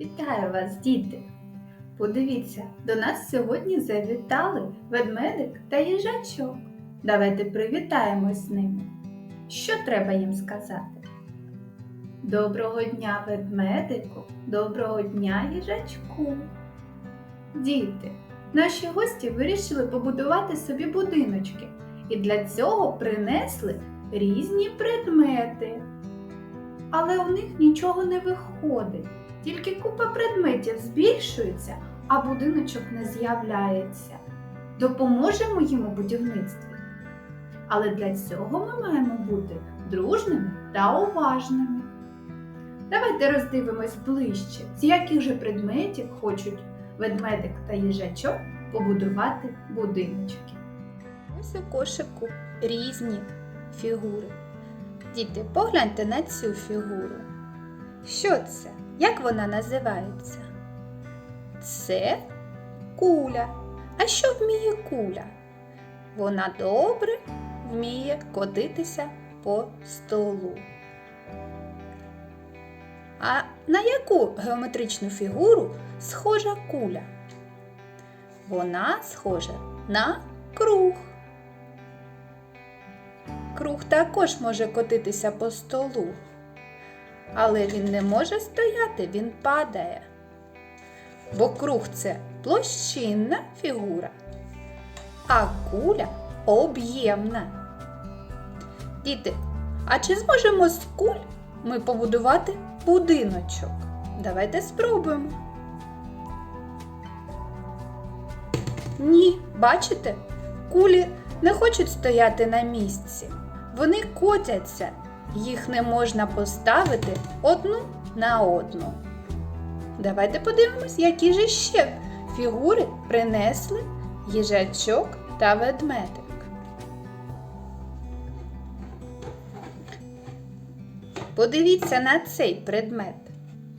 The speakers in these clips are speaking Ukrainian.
Вітаю вас, діти! Подивіться, до нас сьогодні завітали ведмедик та їжачок. Давайте привітаємось з ними. Що треба їм сказати? Доброго дня, ведмедику, доброго дня, їжачку. Діти, наші гості вирішили побудувати собі будиночки і для цього принесли різні предмети. Але у них нічого не виходить. Тільки купа предметів збільшується, а будиночок не з'являється. Допоможемо їм у будівництві. Але для цього ми маємо бути дружними та уважними. Давайте роздивимось ближче, з яких же предметів хочуть ведмедик та їжачок побудувати будиночки. Ось у кошику різні фігури. Діти, погляньте на цю фігуру. Що це? Як вона називається? Це куля. А що вміє куля? Вона добре вміє котитися по столу. А на яку геометричну фігуру схожа куля? Вона схожа на круг. Круг також може котитися по столу, але він не може стояти, він падає. Бо круг це площинна фігура, а куля об'ємна. Діти, а чи зможемо з куль ми побудувати будиночок? Давайте спробуємо. Ні, бачите, кулі не хочуть стояти на місці. Вони котяться, їх не можна поставити одну на одну. Давайте подивимось, які же ще фігури принесли їжачок та ведмедик. Подивіться на цей предмет.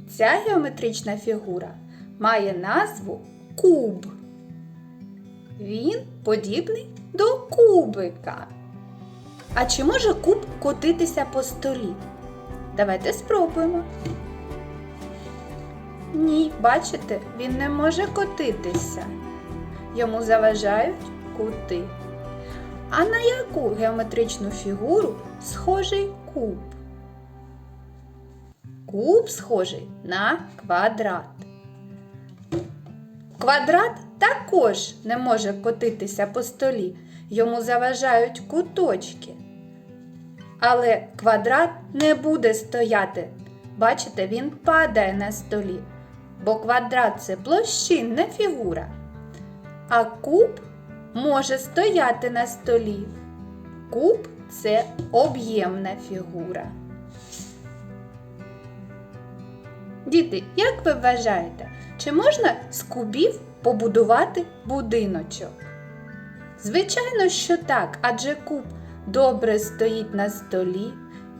Ця геометрична фігура має назву куб. Він подібний до кубика. А чи може куб котитися по столі? Давайте спробуємо. Ні, бачите, він не може котитися. Йому заважають кути. А на яку геометричну фігуру схожий куб? Куб схожий на квадрат. Квадрат також не може котитися по столі, йому заважають куточки. Але квадрат не буде стояти. Бачите, він падає на столі, бо квадрат це площинна фігура. А куб може стояти на столі. Куб це об'ємна фігура. Діти, як ви вважаєте, чи можна з кубів побудувати будиночок? Звичайно, що так, адже куб добре стоїть на столі,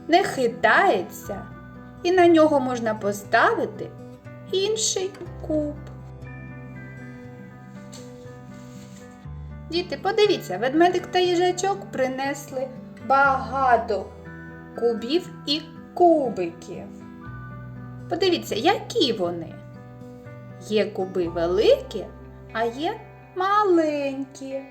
не хитається, і на нього можна поставити інший куб. Діти, подивіться, ведмедик та їжачок принесли багато кубів і кубиків. Подивіться, які вони. Є куби великі, а є маленькі.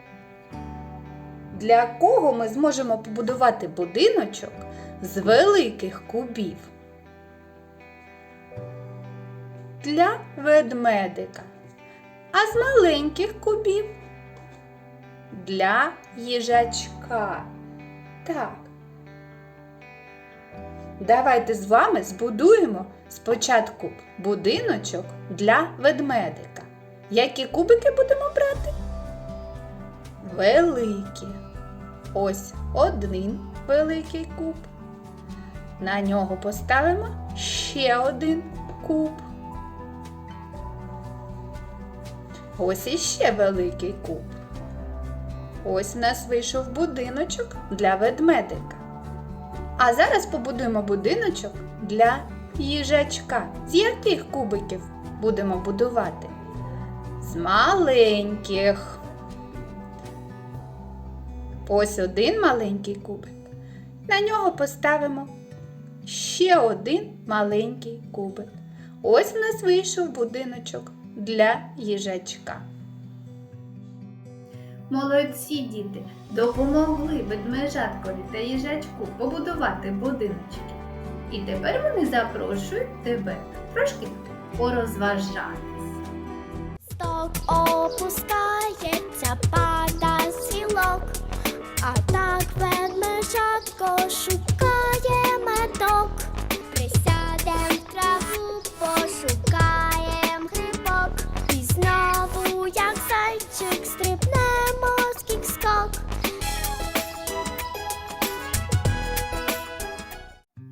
Для кого ми зможемо побудувати будиночок з великих кубів? Для ведмедика. А з маленьких кубів для їжачка. Так. Давайте з вами збудуємо спочатку будиночок для ведмедика. Які кубики будемо брати? Великі. Ось один великий куб. На нього поставимо ще один куб. Ось іще великий куб. Ось у нас вийшов будиночок для ведмедика. А зараз побудуємо будиночок для їжачка. З яких кубиків будемо будувати? З маленьких. Ось один маленький кубик. На нього поставимо ще один маленький кубик. Ось в нас вийшов будиночок для їжачка. Молодці діти допомогли ведмежаткові та їжачку побудувати будиночки. І тепер вони запрошують тебе трошки порозважатись. Сток опускається, пада з гілок, а так ведмежатко шукає медок. Присядем в траву, пошукаєм грибок. І знову, як зайчик, стрибнемо скік-скок.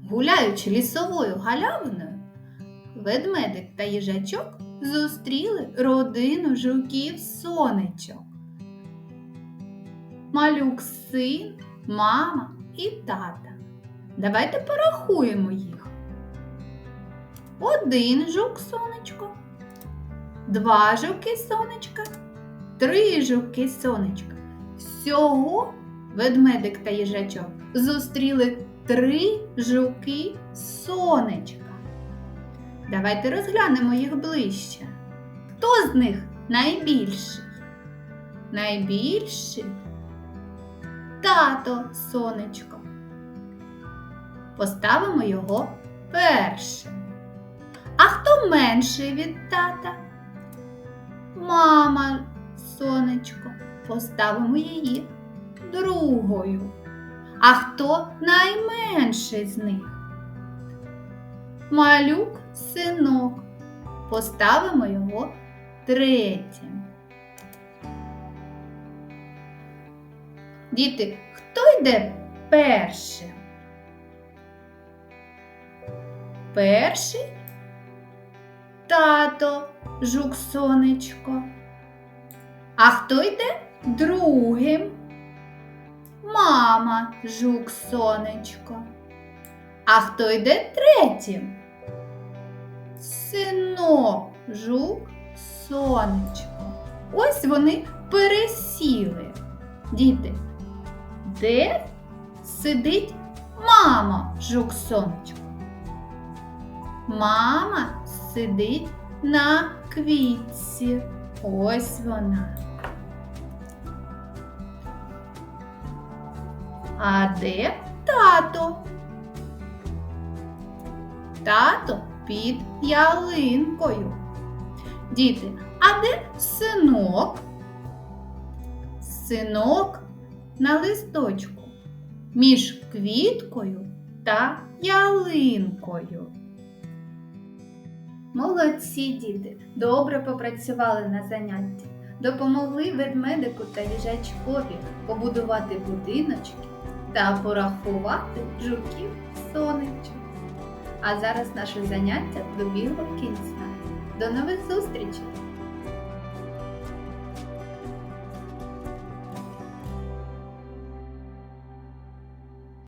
Гуляючи лісовою галявиною, ведмедик та їжачок зустріли родину жуків сонечок. Малюк син, мама і тата. Давайте порахуємо їх. Один жук сонечко, два жуки сонечка, три жуки сонечка. Всього ведмедик та їжачок зустріли три жуки сонечка. Давайте розглянемо їх ближче. Хто з них найбільший? Найбільший тато сонечко. Поставимо його першим. А хто менший від тата? Мама сонечко. Поставимо її другою. А хто найменший з них? Малюк синок. Поставимо його третім. Діти, хто йде першим? Перший тато жук сонечко. А хто йде другим? Мама жук сонечко. А хто йде третім? Синок жук сонечко. Ось вони пересіли. Діти, де сидить мама жук сонечко? Мама сидить на квітці. Ось вона. А де тато? Тато під ялинкою. Діти, а де синок? Синок на листочку між квіткою та ялинкою. Молодці діти, добре попрацювали на занятті, допомогли ведмедику та їжачкові побудувати будиночки та порахувати жуків сонечок. А зараз наше заняття добігло кінця. До нових зустрічей!